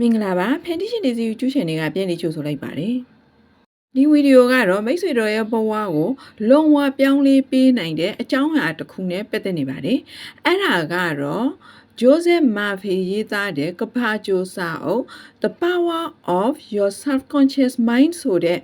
မင်္ဂလာပါဖန်တီရှင်ဒေစီကျူးချန်တွေကပြန်လေးချိုဆိုလိုက်ပါတယ်ဒီဗီဒီယိုကတော့မိတ်ဆွေတော်ရဲ့ဘဝကိုလုံးဝပြောင်းလဲပေးနိုင်တဲ့အကြောင်းအရာတစ်ခုနဲ့ပတ်သက်နေပါတယ်အဲ့ဒါကတော့ ဂျိုးဇက်မာဖီရေးသားတဲ့ကဘာဂျိုစာအုပ် The Power of Your Subconscious Mind ဆိုတဲ့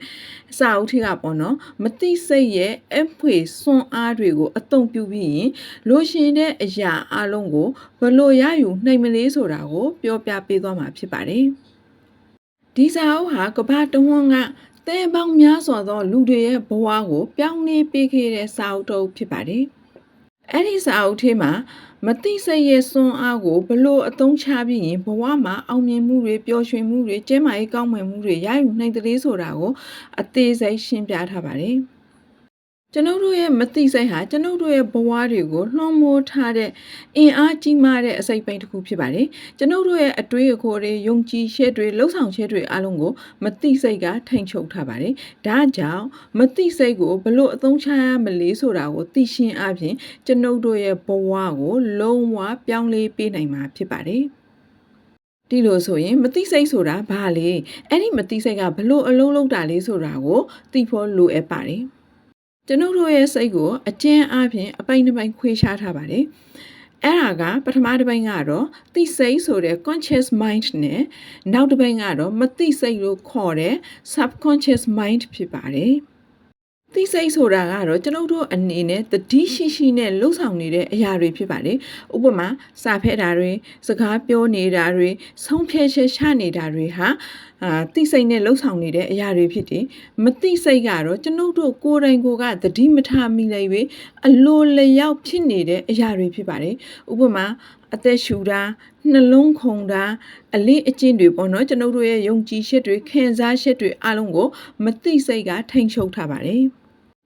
စာအုပ်ထက်ကပေါ့နော်မသိစိတ်ရဲ့အဖွေစွမ်းအားတွေကိုအသုံးပြုပြီးရင်လိုရှင်တဲ့အရာအလုံးကိုဘယ်လို့ရယူနိုင်မလဲဆိုတာကိုပြောပြပေးသွားမှာဖြစ်ပါတယ်ဒီစာအုပ်ဟာကဘာတဝန်းကတဲပေါင်းများစွာသော လူတွေရဲ့ဘဝကို ပြောင်းလဲပေးခဲ့တဲ့စာအုပ်တစ်အုပ်ဖြစ်ပါတယ်အဲ့ဒီစာအုပ်ထဲမှာ မသိစိတ်ရဲ့စွမ်းအားကိုဘလို့အသုံးချပြီးရင်ဘဝမှာအောင်မြင်မှုတွေပျော်ရွှင်မှုတွေကျန်းမာရေးကောင်းမွန်မှုတွေရယူနိုင်တဲ့လေးဆိုတာကိုအသေးစိတ်ရှင်းပြထားပါတယ်။ ကျွန်ုပ်တို့ရဲ့မသိစိတ်ဟာကျွန်ုပ်တို့ရဲ့ဘဝတွေကိုလွှမ်းမိုးထားတဲ့အင်အားကြီးမားတဲ့အစိတ်ပိုင်းတစ်ခုဖြစ်ပါတယ်။ကျွန်ုပ်တို့ရဲ့အတွေးအခေါ်တွေယုံကြည်ချက်တွေလှုပ်ဆောင်ချက်တွေအလုံးကိုမသိစိတ်ကထိန်ချုပ်ထားပါတယ်။ဒါကြောင့်မသိစိတ်ကိုဘလို့အသုံးချရမလဲဆိုတာကိုသိရှင်းအပြင်ကျွန်ုပ်တို့ရဲ့ဘဝကိုလုံးဝပြောင်းလဲပေးနိုင်မှာဖြစ်ပါတယ်။ဒီလိုဆိုရင်မသိစိတ်ဆိုတာဘာလဲအဲ့ဒီမသိစိတ်ကဘလို့အလုံးလုံးတာလဲဆိုတာကိုသိဖို့လိုအပ်ပါတယ် ကျွန်ုပ်တို့ရဲ့စိတ်ကိုအကျဉ်းအပြင်အပိုင်တစ်ပိုင်ခွဲခြားထားပါတယ်အဲ့ဒါကပထမတစ်ပိုင်းကတော့သိစိတ်ဆိုတဲ့ conscious mind နဲ့နောက်တစ်ပိုင်းကတော့မသိစိတ်လို့ခေါ်တဲ့ subconscious mind ဖြစ်ပါတယ်။ သိစိတ်ဆိုတာကတော့ကျွန်ုပ်တို့အနေနဲ့တတိရှိရှိနဲ့လှုပ်ဆောင်နေတဲ့အရာတွေဖြစ်ပါတယ်။ဥပမာစာဖက်တာတွေစကားပြောနေတာတွေဆုံးဖြတ်ချက်ချနေတာတွေဟာအာသိစိတ်နဲ့လှုပ်ဆောင်နေတဲ့အရာတွေဖြစ်တယ်။မသိစိတ်ကတော့ကျွန်ုပ်တို့ကိုယ်တိုင်ကိုယ်ကတတိမထားမိလိုက်ပဲအလိုလျောက်ဖြစ်နေတဲ့အရာတွေဖြစ်ပါတယ်။ဥပမာအသက်ရှူတာနှလုံးခုန်တာအလေးအကျင့်တွေပေါ့နော်ကျွန်ုပ်တို့ရဲ့ယုံကြည်ချက်တွေခံစားချက်တွေအလုံးကိုမသိစိတ်ကထိန်ချုပ်ထားပါတယ်။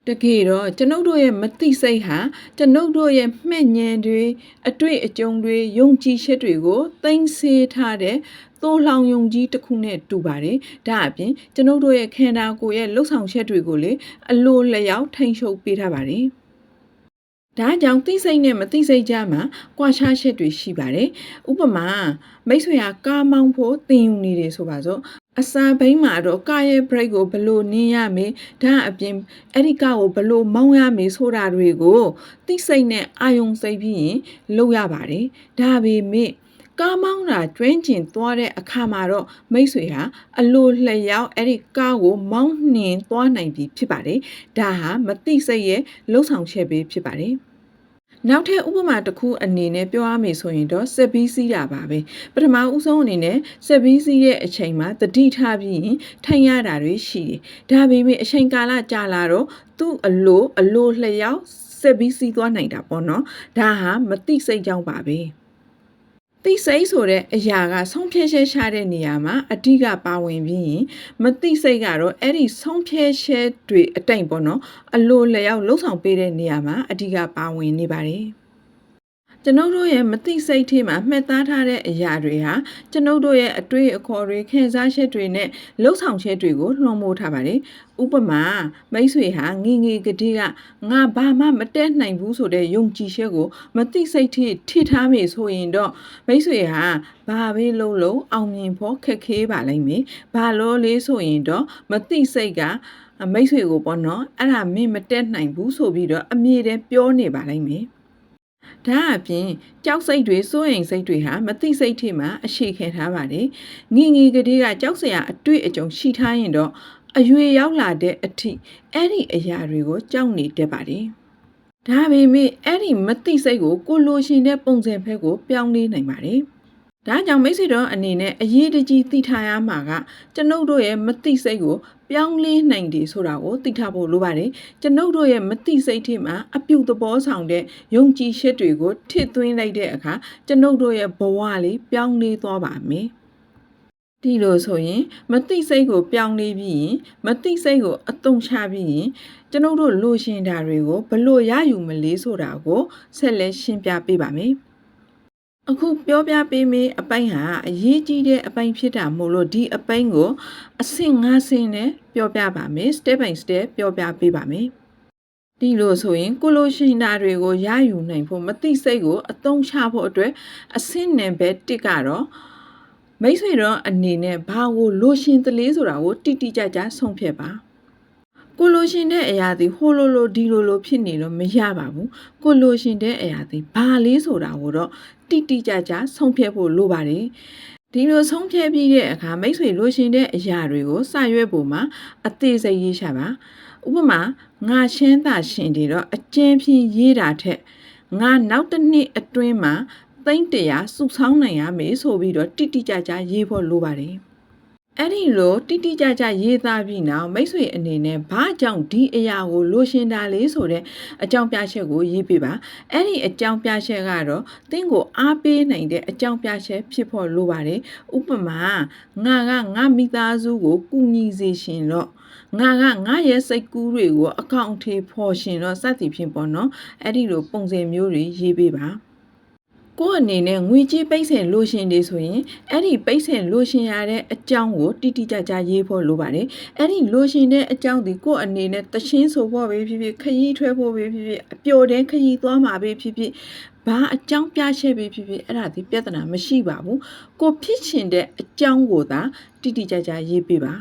တကယ်တော့ကျွန်ုပ်တို့ရဲ့မသိစိတ်ဟာကျွန်ုပ်တို့ရဲ့မှဲ့ညံတွေအတွေ့အကြုံတွေယုံကြည်ချက်တွေကိုသိမ့်ဆေးထားတဲ့သိုးလောင်ယုံကြီးတစ်ခုနဲ့တူပါတယ်။ဒါအပြင်ကျွန်ုပ်တို့ရဲ့ခန္ဓာကိုယ်ရဲ့လှုပ်ဆောင်ချက်တွေကိုလေအလိုလျောက်ထိန်ချုပ်ပေးထားပါတယ်။ ဒါကြောင့်သိစိတ်နဲ့မသိစိတ်ကြမှာကွာခြားချက်တွေရှိပါတယ်။ဥပမာမိတ်ဆွေဟာကားမောင်းဖို့သင်ယူနေတယ်ဆိုပါစို့အစာဘိန်းမှာတော့ကာရဲ့ break ကိုဘလို့နင်းရမယ်ဒါအပြင်အဲ့ဒီကာကိုဘလို့မောင်းရမယ်ဆိုတာတွေကိုသိစိတ်နဲ့အာယုံစိတ်ပြီးရင်လုပ်ရပါတယ်ဒါပေမဲ့ကားမောင်းတာကျွင်းကျင်သွားတဲ့အခါမှာတော့မိတ်ဆွေဟာအလိုလျောက်အဲ့ဒီကားကိုမောင်းနှင်သွားနိုင်ပြီဖြစ်ပါတယ်ဒါဟာမသိစိတ်ရဲ့လှုပ်ဆောင်ချက်ပဲဖြစ်ပါတယ် နောက်ထပ်ဥပမာတစ်ခုအနေနဲ့ပြောရမယ်ဆိုရင်တော့စက်ဘီးစီးတာပါပဲပထမဦးဆုံးအနေနဲ့စက်ဘီးစီးရဲ့အချိန်မှာတတိထားပြီးရင်ထိုင်ရတာတွေရှိတယ်ဒါပေမဲ့အချိန်ကာလကြာလာတော့သူ့အလိုအလိုလျောက်စက်ဘီးစီးသွားနိုင်တာပေါ့နော်ဒါဟာမတိစိတ်ကြောင့်ပါပဲ သိစိတ်ဆိုတဲ့အရာကဆုံးဖြတ်ချက်ချတဲ့နေရာမှာအဓိကပါဝင်ပြီးရင်မသိစိတ်ကတော့အဲ့ဒီဆုံးဖြတ်ချက်တွေအတိတ်ပေါ့နော်အလိုလျောက်လှုပ်ဆောင်ပေးတဲ့နေရာမှာအဓိကပါဝင်နေပါတယ် ကျွန်ုပ်တို့ရဲ့မသိစိတ်ထဲမှာမှတ်သားထားတဲ့အရာတွေဟာကျွန်ုပ်တို့ရဲ့အတွေ့အခေါ်တွေခံစားချက်တွေနဲ့လှုပ်ဆောင်ချက်တွေကိုလွှမ်းမိုးထားပါတယ်။ဥပမာမိတ်ဆွေဟာငငယ်ကတိကငါဘာမှမတက်နိုင်ဘူးဆိုတဲ့ယုံကြည်ချက်ကိုမသိစိတ်ထိထိထားမိဆိုရင်တော့မိတ်ဆွေဟာဘာပဲလုံးလုံးအောင်မြင်ဖို့ခက်ခဲပါလိမ့်မယ်။ဘာလို့လဲဆိုရင်တော့မသိစိတ်ကမိတ်ဆွေကိုပေါ့နော်အဲ့ဒါမင်းမတက်နိုင်ဘူးဆိုပြီးတော့အမြဲတမ်းပြောနေပါလိမ့်မယ် ဒါအပြင်ကြောက်စိတ်တွေစိုးရိမ်စိတ်တွေဟာမသိစိတ်ထိမှအရှိခံထားပါတယ်။ငီငီကလေးကကြောက်စရာအတွေ့အကြုံရှိထားရင်တော့အရွယ်ရောက်လာတဲ့အထိအဲ့ဒီအရာတွေကိုကြောက်နေတတ်ပါတယ်။ဒါပေမဲ့အဲ့ဒီမသိစိတ်ကိုကိုလိုရှင်တဲ့ပုံစံဖက်ကိုပြောင်းလဲနိုင်ပါတယ်။ ဒါကြောင့်မိတ်ဆွေတော်အနေနဲ့အရေးတကြီးသိထားရမှာကကျွန်ုပ်တို့ရဲ့မသိစိတ်ကိုပြောင်းလဲနိုင်တယ်ဆိုတာကိုသိထားဖို့လိုပါတယ်ကျွန်ုပ်တို့ရဲ့မသိစိတ်ထဲမှာအပြုသဘောဆောင်တဲ့ယုံကြည်ချက်တွေကိုထည့်သွင်းလိုက်တဲ့အခါကျွန်ုပ်တို့ရဲ့ဘဝလေးပြောင်းလဲသွားပါမယ်ဒီလိုဆိုရင်မသိစိတ်ကိုပြောင်းလဲပြီးရင်မသိစိတ်ကိုအတုံချပြီးရင်ကျွန်ုပ်တို့လိုရှင်တာတွေကိုဘလို့ရယူမလဲဆိုတာကိုဆက်လက်ရှင်းပြပေးပါမယ် အခုပြောပြပေးမေးအပိုင်းဟာအရေးကြီးတဲ့အပိုင်းဖြစ်တာမို့လို့ဒီအပိုင်းကိုအဆင့်၅ဆင့်နဲ့ပြောပြပါမယ် step by step ပြောပြပေးပါမယ်ဒီလိုဆိုရင်ကိုလိုရှင်တာတွေကိုရယူနိုင်ဖို့မသိစိတ်ကိုအသုံးချဖို့အတွက်အဆင့်နံပါတ်1ကတော့မိတ်ဆွေတော့အနေနဲ့ဘာကိုလိုရှင်တလေးဆိုတာကိုတိတိကျကျဆုံးဖြတ်ပါ ကိုလိုရှင်တဲ့အရာဒီဟိုလိုလိုဒီလိုလိုဖြစ်နေတော့မရပါဘူးကိုလိုရှင်တဲ့အရာဒီဘာလေးဆိုတာကိုတော့တိတိကျကျဆုံးဖြတ်ဖို့လိုပါတယ်ဒီလိုဆုံးဖြတ်ပြီးတဲ့အခါမိတ်ဆွေလိုရှင်တဲ့အရာတွေကိုစရွက်ပေါ်မှာအသေးစိတ်ရေးချပါဥပမာငါရှင်းတာရှင်တွေတော့အကျဉ်းဖြင့်ရေးတာထက်ငါနောက်တစ်နှစ်အတွင်းမှာသိန်းတရာစုဆောင်းနိုင်ရမယ်ဆိုပြီးတော့တိတိကျကျရေးဖို့လိုပါတယ်။ အဲ့ဒီလိုတိတိကျကျရေးသားပြီးနောက်မိတ်ဆွေအနေနဲ့ဘာကြောင့်ဒီအရာကိုလိုရှင်တာလေးဆိုတဲ့အကြောင်းပြချက်ကိုရေးပြပါ။အဲ့ဒီအကြောင်းပြချက်ကတော့သင်ကိုအားပေးနိုင်တဲ့အကြောင်းပြချက်ဖြစ်ဖို့လိုပါတယ်။ဥပမာငါကငါမိသားစုကိုကူညီစေရှင်တော့ငါကငါရဲ့စိတ်ကူးတွေကိုအကောင့်အထေဖော်ရှင်တော့စသည်ဖြင့်ပေါ့နော်အဲ့ဒီလိုပုံစံမျိုးတွေရေးပေးပါ ကိုယ့်အနေနဲ့ငွေကြေးပိတ်ဆင်လိုရှင်တွေဆိုရင်အဲ့ဒီပိတ်ဆင်လိုရှင်ရတဲ့အကြောင်းကိုတိတိကျကျရေးဖို့လိုပါတယ်အဲ့ဒီလိုရှင်တဲ့အကြောင်းဒီကိုယ့်အနေနဲ့တရှင်းဆိုဖို့ပဲဖြစ်ဖြစ်ခရီးထွဲဖို့ပဲဖြစ်ဖြစ်အပျော်တဲ့ခရီးသွားမှာပဲဖြစ်ဖြစ်ဘာအကြောင်းပြချက်ပဲဖြစ်ဖြစ်အဲ့ဒါဒီပြဿနာမရှိပါဘူးကိုဖြစ်ချင်တဲ့အကြောင်းကိုသာတိတိကျကျရေးပေးပါ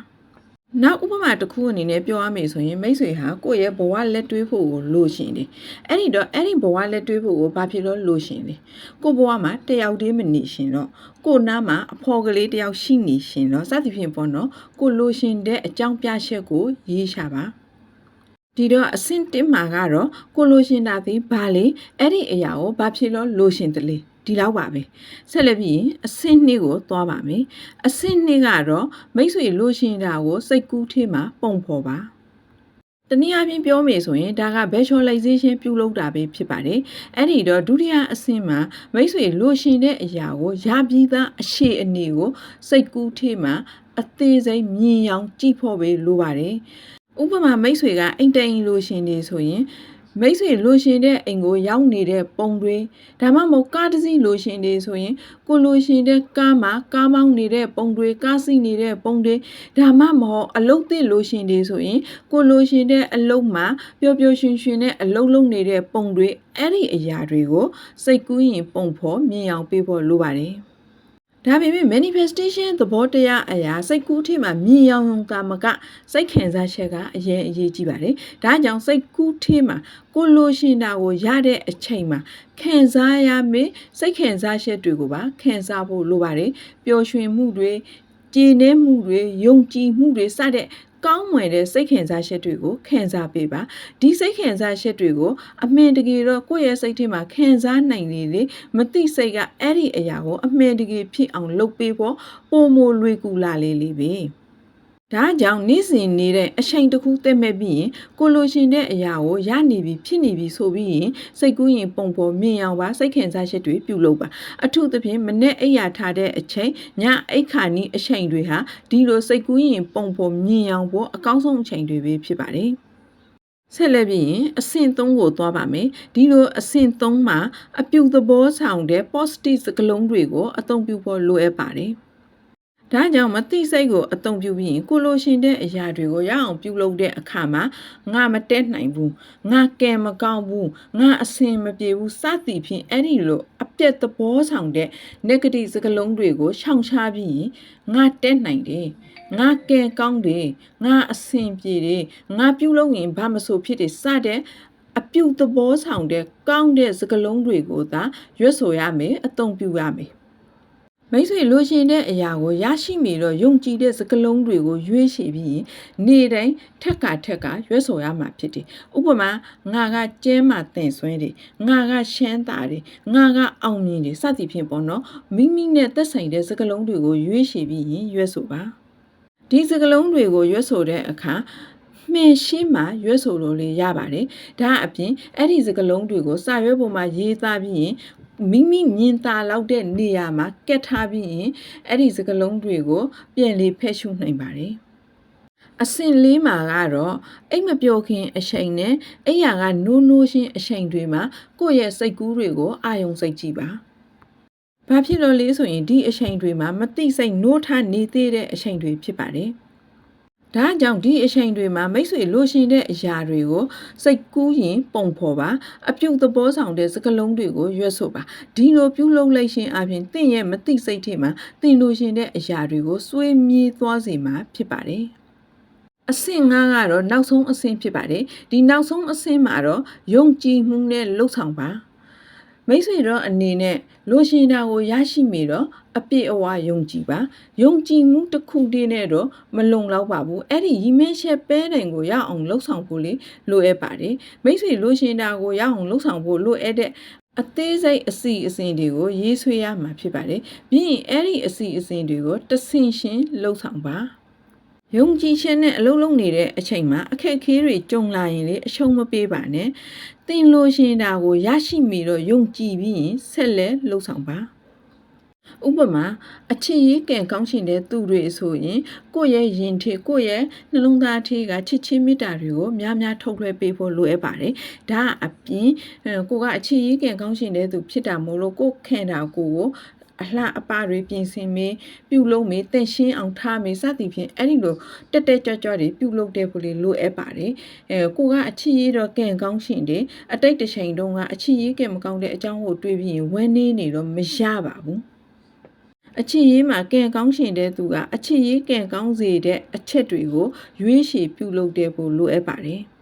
နောက်ဥပမာတစ်ခုအနေနဲ့ပြောရမယ်ဆိုရင်မိတ်ဆွေဟာကိုယ့်ရဲ့ဘဝလက်တွဲဖို့ကိုလိုရှင်တယ်။အဲ့ဒီတော့အဲ့ဒီဘဝလက်တွဲဖို့ကိုဘာဖြစ်လို့လိုရှင်လဲ။ကိုယ့်ဘဝမှာတယောက်တည်းမနေရှင်တော့ကိုယ့်နားမှာအဖော်ကလေးတယောက်ရှိနေရှင်တော့စသဖြင့်ပေါ့နော်။ကိုလိုရှင်တဲ့အကြောင်းပြချက်ကိုရေးရှာပါ။ဒီတော့အဆင့်တစ်မှာကတော့ကိုလိုရှင်တာဒီဘာလဲအဲ့ဒီအရာကိုဘာဖြစ်လို့လိုရှင်တလဲ ဒီလောက်ပါပဲဆက်လက်ပြီးရင်အဆင့်နှစ်ကိုသွားပါမယ်အဆင့်နှစ်ကတော့မိတ်ဆွေလိုရှင်တာကိုစိတ်ကူးထဲမှာပုံဖော်ပါတနည်းအားဖြင့်ပြောမယ်ဆိုရင်ဒါက visualization ပြုလုပ်တာပဲဖြစ်ပါတယ်။အဲ့ဒီတော့ဒုတိယအဆင့်မှာမိတ်ဆွေလိုရှင်တဲ့အရာကိုရပြီးသားအရှိအနေကိုစိတ်ကူးထဲမှာအသေးစိတ်မြင်အောင်ကြည့်ဖို့ပဲလိုပါတယ်။ဥပမာမိတ်ဆွေကအိမ်တိုင်လိုရှင်နေဆိုရင် မိတ်ဆွေလိုရှင်တဲ့အိမ်ကိုရောက်နေတဲ့ပုံတွေဒါမှမဟုတ်ကားတစ်စီးလိုရှင်တွေဆိုရင်ကိုလိုရှင်တဲ့ကားမှာကားမောင်းနေတဲ့ပုံတွေကားစီးနေတဲ့ပုံတွေဒါမှမဟုတ်အလုတ်သစ်လိုရှင်တွေဆိုရင်ကိုလိုရှင်တဲ့အလုတ်မှာပျော်ပျော်ရွှင်ရွှင်နဲ့အလုတ်လုံးနေတဲ့ပုံတွေအဲ့ဒီအရာတွေကိုစိတ်ကူးရင်ပုံဖော်မြင်အောင်ပေးဖို့လိုပါတယ် ဒါပေမဲ့ manifestation သဘောတရားအရာစိတ်ကူးထဲမှာမြင်ရောင်ရောင်တာမကစိတ်ခံစားချက်ကအရင်အရေးကြီးပါတယ်။ဒါကြောင့်စိတ်ကူးထဲမှာကိုလိုရှင်တာကိုရတဲ့အချိန်မှာခံစားရမယ့်စိတ်ခံစားချက်တွေကိုပါခံစားဖို့လိုပါတယ်။ပျော်ရွှင်မှုတွေကြည်နည်းမှုတွေယုံကြည်မှုတွေစတဲ့ ကောင်းမွန်တဲ့စိတ်ခံစားချက်တွေကိုခံစားပေးပါဒီစိတ်ခံစားချက်တွေကိုအမှန်တကယ်တော့ကိုယ့်ရဲ့စိတ်ထဲမှာခံစားနိုင်နေလေမသိစိတ်ကအဲ့ဒီအရာကိုအမှန်တကယ်ဖြစ်အောင်လုပ်ပေးဖို့ပုံမလွေကူလာလေလေပဲ ဒါကြောင့်နေ့စဉ်နေတဲ့အချိန်တစ်ခုတက်မဲ့ပြီးရင်ကိုလိုရှင်တဲ့အရာကိုရနေပြီဖြစ်နေပြီဆိုပြီးရင်စိတ်ကူးရင်ပုံပေါ်မြင်အောင်ပါစိတ်ခံစားချက်တွေပြုလုပ်ပါအထူးသဖြင့်မနေ့အိယာထားတဲ့အချိန်ညအိတ်ခါနီးအချိန်တွေဟာဒီလိုစိတ်ကူးရင်ပုံပေါ်မြင်အောင်ဖို့အကောင်းဆုံးအချိန်တွေပဲဖြစ်ပါတယ်ဆက်လက်ပြီးရင်အဆင့်3ကိုသွားပါမယ်ဒီလိုအဆင့်3မှာအပြုသဘောဆောင်တဲ့ positive စကားလုံးတွေကိုအသုံးပြုဖို့လိုအပ်ပါတယ် ဒါကြောင့်မသိစိတ်ကိုအသုံးပြုပြီးရင်ကိုလိုရှင်တဲ့အရာတွေကိုရအောင်ပြုလုပ်တဲ့အခါမှာငါမတက်နိုင်ဘူးငါကံမကောင်းဘူးငါအစင်မပြေဘူးစသည်ဖြင့်အဲ့ဒီလိုအပြက်သဘောဆောင်တဲ့ negative စကားလုံးတွေကိုရှောင်ရှားပြီးရင်ငါတက်နိုင်တယ်ငါကံကောင်းတယ်ငါအစင်ပြေတယ်ငါပြုလုပ်ရင်ဘာမဆိုဖြစ်တယ်စတဲ့အပြုသဘောဆောင်တဲ့ကောင်းတဲ့စကားလုံးတွေကိုသာရွတ်ဆိုရမယ်အသုံးပြုရမယ် မိတ်ဆွေလိုချင်တဲ့အရာကိုရရှိမိတော့ယုံကြည်တဲ့စကလုံးတွေကိုရွေးချယ်ပြီးနေတိုင်းထက်ကထက်ကရွေးဆိုရမှာဖြစ်တယ်။ဥပမာငါကကျဲမှတင်ဆွဲတယ်။ငါကရှမ်းတာတယ်။ငါကအောင်မြင်တယ်စသည်ဖြင့်ပေါ့နော်။မိမိနဲ့သက်ဆိုင်တဲ့စကလုံးတွေကိုရွေးချယ်ပြီးရင်ရွေးဆိုပါ။ဒီစကလုံးတွေကိုရွေးဆိုတဲ့အခါမှင်ရှင်းမှာရွက်ဆိုလို့လည်းရပါတယ်။ဒါအပြင်အဲ့ဒီစကလုံးတွေကိုစာရွက်ပေါ်မှာရေးသားပြီးရင် မိမိမြင်သာလောက်တဲ့နေရာမှာကက်ထားပြီးရင်အဲ့ဒီစကလုံးတွေကို ပြန်လေဖဲ့ရှုနိုင်ပါတယ်အဆင့်လေးမှာကတော့အိတ်မပြောခင်အချိန်နဲ့အိယာကနိုးနိုးချင်းအချိန်တွေမှာကိုယ့်ရဲ့စိတ်ကူးတွေကိုအာယုံစိတ်ကြည့်ပါ။ဘာဖြစ်လို့လဲဆိုရင်ဒီအချိန်တွေမှာမသိစိတ်နိုးထနေသေးတဲ့အချိန်တွေဖြစ်ပါတယ်။ ဒါကြောင့်ဒီအချိန်တွေမှာမိတ်ဆွေလိုရှင်တဲ့အရာတွေကိုစိတ်ကူးရင်ပုံဖော်ပါအပြုတ်သဘောဆောင်တဲ့စကလုံးတွေကိုရွတ်ဆိုပါဒီလိုပြုလုပ်လိုက်ရှင်အပြင်တင့်ရဲ့မသိစိတ်ထဲမှာတင်လိုရှင်တဲ့အရာတွေကိုစွေးမြေးသွားစေမှာဖြစ်ပါတယ်အဆင့်၅ကတော့နောက်ဆုံးအဆင့်ဖြစ်ပါတယ်ဒီနောက်ဆုံးအဆင့်မှာတော့ယုံကြည်မှုနဲ့လှုပ်ဆောင်ပါ မိတ်ဆွေတော့အနေနဲ့လိုရှင်တာကိုရရှိမိတော့အပြည့်အဝယုံကြည်ပါယုံကြည်မှုတစ်ခုတည်းနဲ့တော့မလုံလောက်ပါဘူးအဲ့ဒီရီမင်းချက်ပဲတိုင်ကိုရအောင်လှုပ်ဆောင်ဖို့လေလိုအပ်ပါတယ်မိတ်ဆွေလိုရှင်တာကိုရအောင်လှုပ်ဆောင်ဖို့လိုအပ်တဲ့အသေးစိတ်အစီအစဉ်တွေကိုရေးဆွဲရမှာဖြစ်ပါတယ်ပြီးရင်အဲ့ဒီအစီအစဉ်တွေကိုတဆင့်ရှင်းလှုပ်ဆောင်ပါ ယုံကြည်ခြင်းနဲ့အလုံးလုံးနေတဲ့အချိန်မှာအခက်အခဲတွေကြုံလာရင်လေအရှုံးမပေးပါနဲ့သင်လိုရှင်တာကိုရရှိမိတော့ယုံကြည်ပြီးရင်ဆက်လက်လှုပ်ဆောင်ပါဥပမာအချစ်ရေးကံကောင်းရှင်တဲ့သူတွေဆိုရင်ကိုယ့်ရဲ့ရင်ထေကိုယ့်ရဲ့နှလုံးသားထေကချစ်ချင်းမေတ္တာတွေကိုများများထုတ်လွှဲပေးဖို့လိုအပ်ပါတယ်။ဒါအပြင်အဲကိုကအချစ်ရေးကံကောင်းရှင်တဲ့သူဖြစ်တာမို့လို့ကိုယ်ခံတာကိုကို အလှအပတွေပြင်ဆင်မေးပြုလုပ်မေးတင့်ရှင်းအောင်ထားမေးစသည်ဖြင့်အဲ့ဒီလိုတက်တက်ကြွကြွတွေပြုလုပ်တဲ့ဖို့လေးလိုအပ်ပါတယ်အဲကိုကအချစ်ရေးတော့ကံကောင်းရှင်တယ်အတိတ်တစ်ချိန်တုန်းကအချစ်ရေးကံမကောင်းတဲ့အကြောင်းကိုတွေးပြီးရင်ဝမ်းနေနေတော့မရပါဘူးအချစ်ရေးမှာကံကောင်းရှင်တဲ့သူကအချစ်ရေးကံကောင်းစေတဲ့အချက်တွေကိုရွေးချယ်ပြုလုပ်တဲ့ဖို့လိုအပ်ပါတယ်။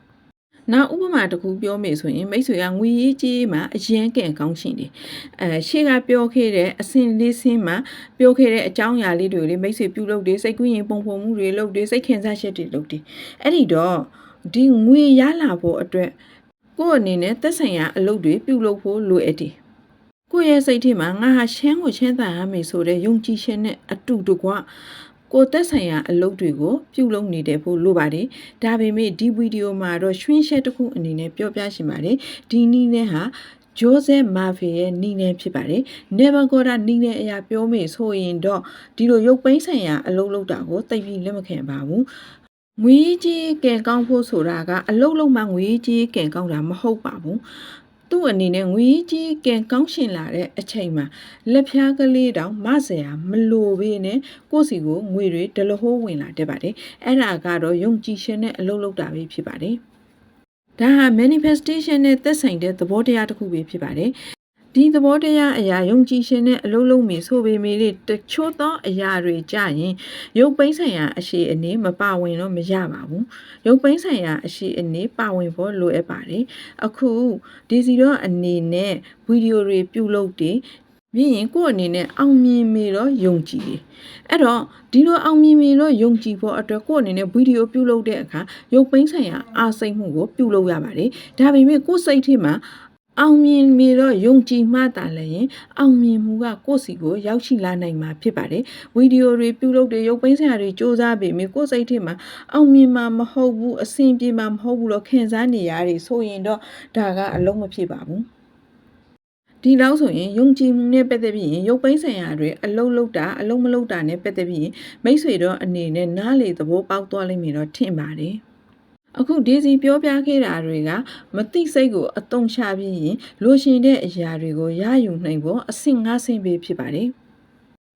နောက်ဥပမာတစ်ခုပြောမယ်ဆိုရင်မိတ်ဆွေကငွေရေးကြေးမှာအရန်ကံကောင်းရှင်တယ်။အဲရှေ့ကပြောခဲ့တဲ့အစင်လေးစင်းမှာပြောခဲ့တဲ့အကြောင်းအရာလေးတွေလေမိတ်ဆွေပြုလုပ်တယ်စိတ်ကူးရင်ပုံဖော်မှုတွေလုပ်တယ်စိတ်ခင်စားချက်တွေလုပ်တယ်။အဲ့ဒီတော့ဒီငွေရလာဖို့အတွက်ကိုယ့်အနေနဲ့သက်ဆိုင်ရာအလုပ်တွေပြုလုပ်ဖို့လိုအပ်တယ်။ကိုယ့်ရဲ့စိတ်ထဲမှာငါဟာရှမ်းကိုချမ်းသာရမယ်ဆိုတဲ့ယုံကြည်ခြင်းနဲ့အတူတကွ ကိုသက်ဆိုင်ရာအလုပ်တွေကိုပြုလုပ်နေတဲ့ဖို့လိုပါတယ်။ဒါပေမဲ့ဒီဗီဒီယိုမှာတော့ရွှင်းရှက်တစ်ခုအနေနဲ့ပြောပြရှင်ပါတယ်။ဒီနည်းနဲ့ဟာဂျိုးဇက်မာဖီရဲ့နီးနေဖြစ်ပါတယ်။ Never Goda နီးနေအရာပြောမေဆိုရင်တော့ဒီလိုရုပ်ပိန်းဆိုင်ရာအလုပ်လုပ်တာကိုသိပြီးလက်မခံပါဘူး။ငွေကြီးကံကောင်းဖို့ဆိုတာကအလုတ်လုံးမှငွေကြီးကံကောင်းတာမဟုတ်ပါဘူး သူ့အနေနဲ့ငွေကြီးကံကောင်းရှင်လာတဲ့အချိန်မှာလက်ဖျားကလေးတောင်မဆရာမလိုဘေးနဲ့ကိုယ့်စီကိုငွေတွေဒလဟိုးဝင်လာတတ်ပါတယ်အဲ့ဒါကတော့ယုံကြည်ခြင်းနဲ့အလုပ်လုပ်တာပဲဖြစ်ပါတယ်ဒါဟာ manifestation နဲ့သက်ဆိုင်တဲ့သဘောတရားတစ်ခုပဲဖြစ်ပါတယ် ဒီသဘောတရားအရာယုံကြည်ခြင်းနဲ့အလုံးလုံးမီဆိုပေမဲ့လေတချို့သောအရာတွေကြရင်ရုပ်ပိန်းဆိုင်ရာအရှိအနေမပါဝင်တော့မရပါဘူးရုပ်ပိန်းဆိုင်ရာအရှိအနေပါဝင်ဖို့လိုအပ်ပါတယ်အခုဒီစီတော့အနေနဲ့ဗီဒီယိုတွေပြုလုပ်တယ်ပြီးရင်ကိုယ့်အနေနဲ့အောင်မြင်မေတော့ယုံကြည်တယ်အဲ့တော့ဒီလိုအောင်မြင်မေတော့ယုံကြည်ဖို့အတွက်ကိုယ့်အနေနဲ့ဗီဒီယိုပြုလုပ်တဲ့အခါရုပ်ပိန်းဆိုင်ရာအားစိတ်မှုကိုပြုလုပ်ရပါတယ်ဒါပေမဲ့ကိုယ့်စိတ်ထဲမှာ အောင်မြင်ပြီးတော့ယုံကြည်မှသာလည်းရင်အောင်မြင်မှုကကိုယ့်စီကိုရောက်ရှိလာနိုင်မှာဖြစ်ပါတယ်ဗီဒီယိုတွေပြုလုပ်တဲ့ရုပ်ပိန်းဆရာတွေစူးစမ်းပေမဲ့ကိုယ့်စိတ်ထဲမှာအောင်မြင်မှာမဟုတ်ဘူးအဆင်ပြေမှာမဟုတ်ဘူးလို့ခံစားနေရတယ်ဆိုရင်တော့ဒါကအလုံးမဖြစ်ပါဘူးဒီလောက်ဆိုရင်ယုံကြည်မှုနဲ့ပတ်သက်ပြီးရင်ရုပ်ပိန်းဆိုင်ရာတွေအလုံးလုံးတာအလုံးမလုံးတာနဲ့ပတ်သက်ပြီးရင်မိတ်ဆွေတော့အနေနဲ့နားလေသဘောပေါက်သွားလိမ့်မယ်တော့ထင်ပါတယ် အခုဒေစီပြောပြခဲ့တာတွေကမတိစိတ်ကိုအတုံချပြီးရင်လိုရှင်တဲ့အရာတွေကိုရယူနိုင်ဖို့အဆင့်၅ဆင့်ပဲဖြစ်ပါတယ်။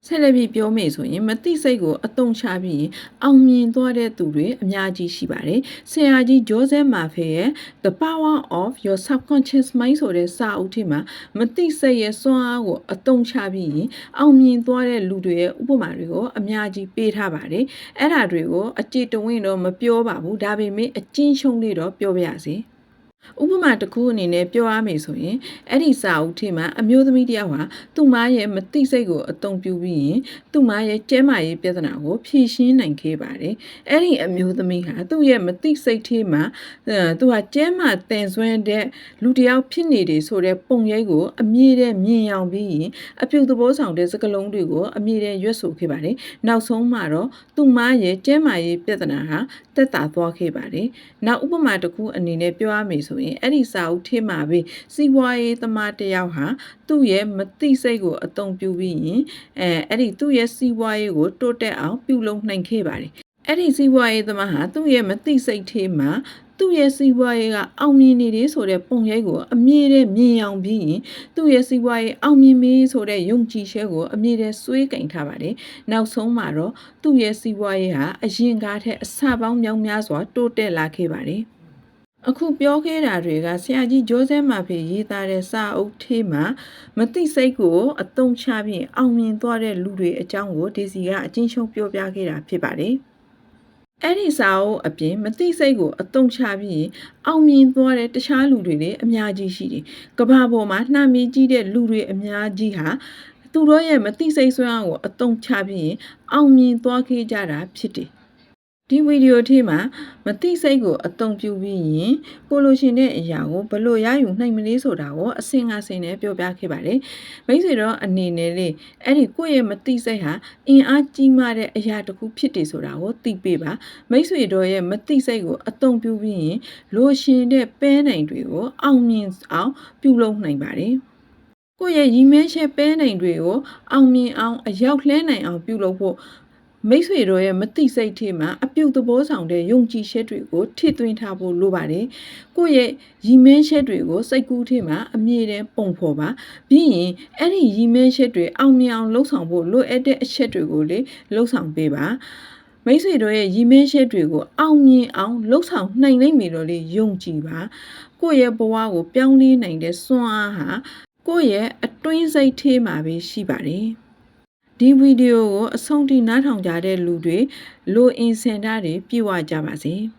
ဆက်လက်ပြီးပြောမယ်ဆိုရင်မတိစိတ်ကိုအတုံချပြီးရင်အောင်မြင်သွားတဲ့သူတွေအများကြီးရှိပါတယ်။ဆရာကြီးဂျိုးဇက်မာဖေရဲ့ The Power of Your Subconscious Mind ဆိုတဲ့စာအုပ်ထဲမှာမတိစိတ်ရဲ့စွမ်းအားကိုအတုံချပြီးရင်အောင်မြင်သွားတဲ့လူတွေရဲ့ဥပမာတွေကိုအများကြီးပေးထားပါတယ်။အဲ့ဒါတွေကိုအကြည်တဝင်းတော့မပြောပါဘူး။ဒါပေမဲ့အကျဉ်းချုပ်လေးတော့ပြောပြရစီ။ ဥပမာတစ်ခုအနေနဲ့ပြောရမယ်ဆိုရင်အဲ့ဒီစာအုပ်ထဲမှာအမျိုးသမီးတစ်ယောက်ဟာသူ့မရဲ့မတိစိတ်ကိုအသုံးပြုပြီးရင်သူ့မရဲ့ကျဲမာရေးပြဿနာကိုဖြေရှင်းနိုင်ခဲ့ပါတယ်။အဲ့ဒီအမျိုးသမီးဟာသူ့ရဲ့မတိစိတ်ထဲမှာသူဟာကျဲမာတန်ဆွမ်းတဲ့လူတစ်ယောက်ဖြစ်နေတယ်ဆိုတဲ့ပုံရိပ်ကိုအမြင့်တဲ့မြင်အောင်ပြီးရင်အပြုသဘောဆောင်တဲ့စကားလုံးတွေကိုအမြင့်တဲ့ရွတ်ဆိုခဲ့ပါတယ်။နောက်ဆုံးမှာတော့သူ့မရဲ့ကျဲမာရေးပြဿနာဟာတက်တာသွားခဲ့ပါတယ်။နောက်ဥပမာတစ်ခုအနေနဲ့ပြောရမယ်ဆိုရင်အဲ့ဒီစာအုပ်ထဲမှာပဲစီးပွားရေးသမားတစ်ယောက်ဟာသူ့ရဲ့မသိစိတ်ကိုအသုံးပြုပြီးရင်အဲအဲ့ဒီသူ့ရဲ့စီးပွားရေးကိုတိုးတက်အောင်ပြုလုပ်နိုင်ခဲ့ပါတယ်အဲ့ဒီစီးပွားရေးသမားဟာသူ့ရဲ့မသိစိတ်ထဲမှာသူ့ရဲ့စီးပွားရေးကအောင်မြင်နေတယ်ဆိုတဲ့ပုံရိပ်ကိုအမြဲတမ်းမြင်အောင်ပြီးရင်သူ့ရဲ့စီးပွားရေးအောင်မြင်ပြီဆိုတဲ့ယုံကြည်ချက်ကိုအမြဲတမ်းစွဲကင်ထားပါတယ်နောက်ဆုံးမှာတော့သူ့ရဲ့စီးပွားရေးဟာအရင်ကားထက်အဆပေါင်းမြောက်များစွာတိုးတက်လာခဲ့ပါတယ် အခုပြောခဲ့တာတွေကဆရာကြီးဂျိုးဆဲမာဖေရေးသားတဲ့စာအုပ်ထဲမှာမသိစိတ်ကိုအတုံးချပြီးအောင်မြင်သွားတဲ့လူတွေအကြောင်းကိုဒီစီကအချင်းချင်းပြောပြခဲ့တာဖြစ်ပါတယ်။အဲ့ဒီစာအုပ်အပြင်မသိစိတ်ကိုအတုံးချပြီးအောင်မြင်သွားတဲ့တခြားလူတွေလည်းအများကြီးရှိတယ်။ကမ္ဘာပေါ်မှာနှာမီကြီးတဲ့လူတွေအများကြီးဟာသူတို့ရဲ့မသိစိတ်ဆွမ်းအားကိုအတုံးချပြီးအောင်မြင်သွားခဲ့ကြတာဖြစ်တယ်။ ဒီဗီဒီယိုထဲမှာမသိစိတ်ကိုအတုံပြုပြီးရင်ကိုလိုရှင်တဲ့အရာကိုဘယ်လို့ရယူနိုင်မလဲဆိုတာကိုအစင်အစင်နဲ့ပြောပြခဲ့ပါတယ်။မိတ်ဆွေတော့အနေနဲ့လေအဲ့ဒီကိုယ့်ရဲ့မသိစိတ်ဟာအင်အားကြီးမားတဲ့အရာတစ်ခုဖြစ်တယ်ဆိုတာကိုသိပေးပါ။မိတ်ဆွေတို့ရဲ့မသိစိတ်ကိုအတုံပြုပြီးရင်လိုရှင်တဲ့ပဲနိုင်တွေကိုအောင်မြင်အောင်ပြုလုပ်နိုင်ပါတယ်။ကိုယ့်ရဲ့ရည်မဲချက်ပဲနိုင်တွေကိုအောင်မြင်အောင်အရောက်လှဲနိုင်အောင်ပြုလုပ်ဖို့ မိတ်ဆွေတို့ရဲ့မတိစိတ်ထဲမှာအပြုတ်သဘောဆောင်တဲ့ယုံကြည်ချက်တွေကိုထည့်သွင်းထားဖို့လိုပါတယ်။ကိုယ့်ရဲ့ရည်မဲချက်တွေကိုစိတ်ကူးထဲမှာအမြဲတမ်းပုံဖော်ပါ။ပြီးရင်အဲ့ဒီရည်မဲချက်တွေအောင်မြင်အောင်လှုပ်ဆောင်ဖို့လိုအပ်တဲ့အချက်တွေကိုလေလှုပ်ဆောင်ပေးပါ။မိတ်ဆွေတို့ရဲ့ရည်မဲချက်တွေကိုအောင်မြင်အောင်လှုပ်ဆောင်နိုင်နိုင်ပြီလို့လေယုံကြည်ပါကိုယ့်ရဲ့ဘဝကိုပြောင်းလဲနိုင်တဲ့စွမ်းအားဟာကိုယ့်ရဲ့အတွင်းစိတ်ထဲမှာပဲရှိပါတယ် ဒီဗီဒီယိုကိုအဆုံးထိနားထောင်ကြတဲ့လူတွေလိုအင်စင်တာတွေပြည့်ဝကြပါစေ။